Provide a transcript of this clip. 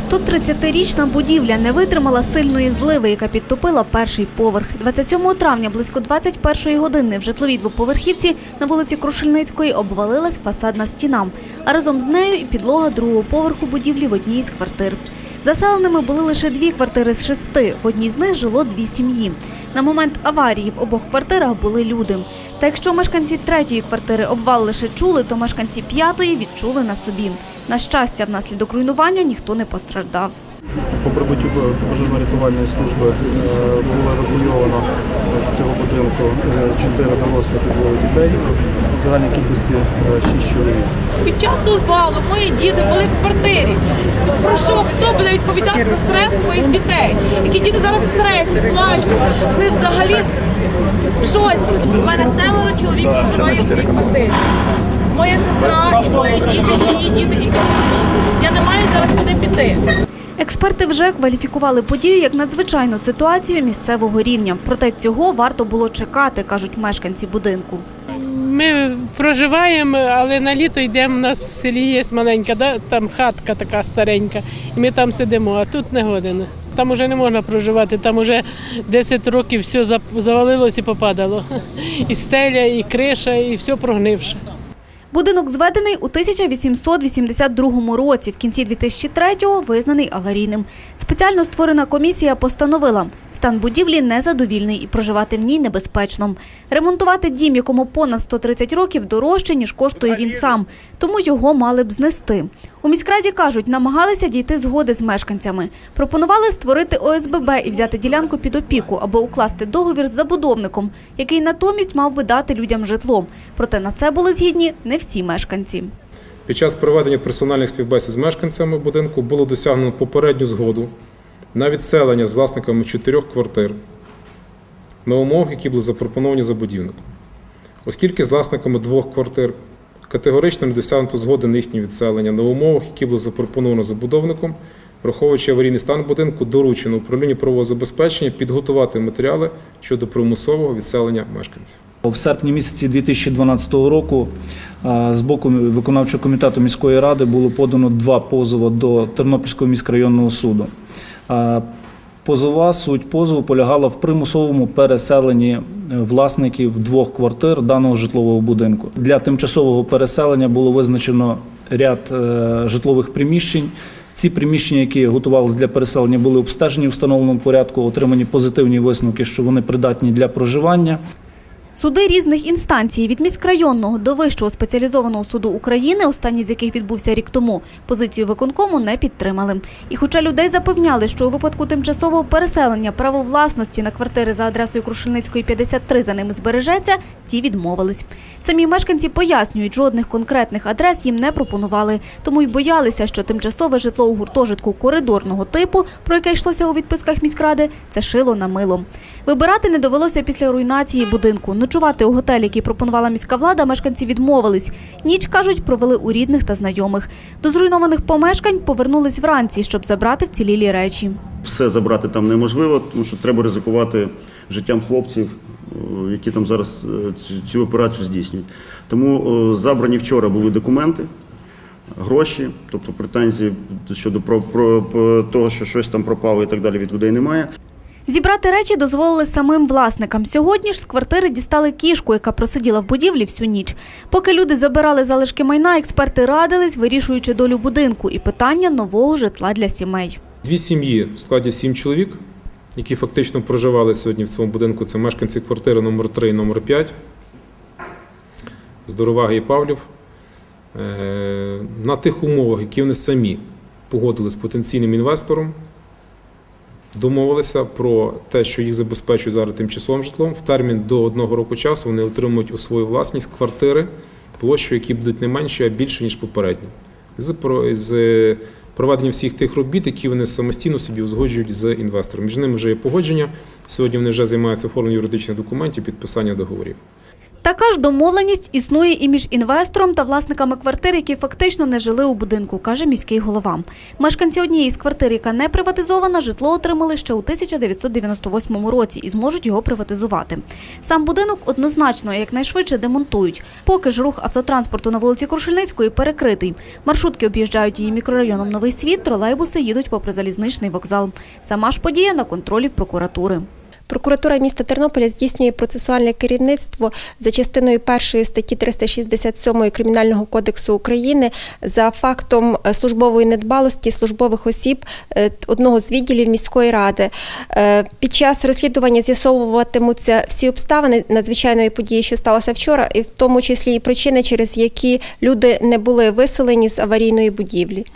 130-річна будівля не витримала сильної зливи, яка підтопила перший поверх. 27 травня близько 21 години в житловій двоповерхівці на вулиці Крушельницької обвалилась фасадна стіна, а разом з нею і підлога другого поверху будівлі в одній із квартир. Заселеними були лише дві квартири з шести. В одній з них жило дві сім'ї. На момент аварії в обох квартирах були люди. Та якщо мешканці третьої квартири обвал лише чули, то мешканці п'ятої відчули на собі. На щастя, внаслідок руйнування ніхто не постраждав. По прибуттю пожежно-рятувальної служби е, було евакуйовано з цього будинку е, чотири дорослих і двоє дітей. В загальній кількості е, шість чоловік. Під час обвалу мої діти були в квартирі. Про що хто буде відповідати за стрес моїх дітей? Які діти зараз в стресі, плачуть, вони взагалі в шоці. У мене семеро чоловік проживає в цій квартирі. Моя сестра, і мої діти, її діти і. Я не маю зараз куди піти. Експерти вже кваліфікували подію як надзвичайну ситуацію місцевого рівня. Проте цього варто було чекати, кажуть мешканці будинку. Ми проживаємо, але на літо йдемо. У нас в селі є маленька, да? там хатка така старенька, і ми там сидимо, а тут не годин. Там уже не можна проживати, там уже 10 років все завалилось і попадало. І стеля, і криша, і все прогнивше. Будинок зведений у 1882 році. В кінці 2003-го визнаний аварійним. Спеціально створена комісія постановила, стан будівлі незадовільний і проживати в ній небезпечно. Ремонтувати дім, якому понад 130 років, дорожче, ніж коштує він сам, тому його мали б знести. У міськраді кажуть, намагалися дійти згоди з мешканцями. Пропонували створити ОСББ і взяти ділянку під опіку, аби укласти договір з забудовником, який натомість мав би дати людям житло. Проте на це були згідні не всі мешканці. Під час проведення персональних співбесід з мешканцями будинку було досягнено попередню згоду на відселення з власниками чотирьох квартир на умовах, які були запропоновані забудівником. Оскільки з власниками двох квартир категорично не досягнуто згоди на їхнє відселення на умовах, які були запропоновано забудовником, враховуючи аварійний стан будинку, доручено управлінню правового забезпечення підготувати матеріали щодо примусового відселення мешканців. В серпні місяці 2012 року з боку виконавчого комітету міської ради було подано два позови до Тернопільського міськрайонного суду. Позова суть позову полягала в примусовому переселенні е, власників двох квартир даного житлового будинку. Для тимчасового переселення було визначено ряд е, житлових приміщень. Ці приміщення, які готувалися для переселення, були обстежені в встановленому порядку, отримані позитивні висновки, що вони придатні для проживання. Суди різних інстанцій від міськрайонного до вищого спеціалізованого суду України, останній з яких відбувся рік тому, позицію виконкому не підтримали. І хоча людей запевняли, що у випадку тимчасового переселення право власності на квартири за адресою Крушельницької 53 за ними збережеться, ті відмовились. Самі мешканці пояснюють, жодних конкретних адрес їм не пропонували, тому й боялися, що тимчасове житло у гуртожитку коридорного типу, про яке йшлося у відписках міськради, це шило на мило. Вибирати не довелося після руйнації будинку. Ночувати у готелі, який пропонувала міська влада, мешканці відмовились. Ніч, кажуть, провели у рідних та знайомих. До зруйнованих помешкань повернулись вранці, щоб забрати вцілілі речі. Все забрати там неможливо, тому що треба ризикувати життям хлопців, е, які там зараз е, цю- операцію здійснюють. Тому е, забрані вчора були документи, гроші, тобто претензій щодо про, про, про того, що щось там пропало і так далі від людей немає. Зібрати речі дозволили самим власникам. Сьогодні ж з квартири дістали кішку, яка просиділа в будівлі всю ніч. Поки люди забирали залишки майна, експерти радились, вирішуючи долю будинку і питання нового житла для сімей. Дві сім'ї в складі сім чоловік, які фактично проживали сьогодні в цьому будинку. Це мешканці квартири номер 3 і номер 5 Здороваги і Павлів. Е, На тих умовах, які вони самі погодили з потенційним інвестором, домовилися про те, що їх забезпечують зараз тимчасовим житлом. В термін до одного року часу вони отримують у свою власність квартири площею, які будуть не менші, а більше, ніж попередні. З, про- з проведення всіх тих робіт, які вони самостійно собі узгоджують з інвестором. Між ними вже є погодження. Сьогодні вони вже займаються оформленням юридичних документів, підписання договорів. Така ж домовленість існує і між інвестором та власниками квартир, які фактично не жили у будинку, каже міський голова. Мешканці однієї з квартир, яка не приватизована, житло отримали ще у 1998 році і зможуть його приватизувати. Сам будинок однозначно якнайшвидше демонтують. Поки ж рух автотранспорту на вулиці Крушельницької перекритий. Маршрутки об'їжджають її мікрорайоном Новий світ, тролейбуси їдуть попри залізничний вокзал. Сама ж подія на контролі в прокуратури. Прокуратура міста Тернополя здійснює процесуальне керівництво за частиною першої статті 367 Кримінального кодексу України за фактом е, службової недбалості службових осіб е, одного з відділів міської ради. Е, Під час розслідування з'ясовуватимуться всі обставини надзвичайної події, що сталося вчора, і в тому числі і причини, через які люди не були виселені з аварійної будівлі.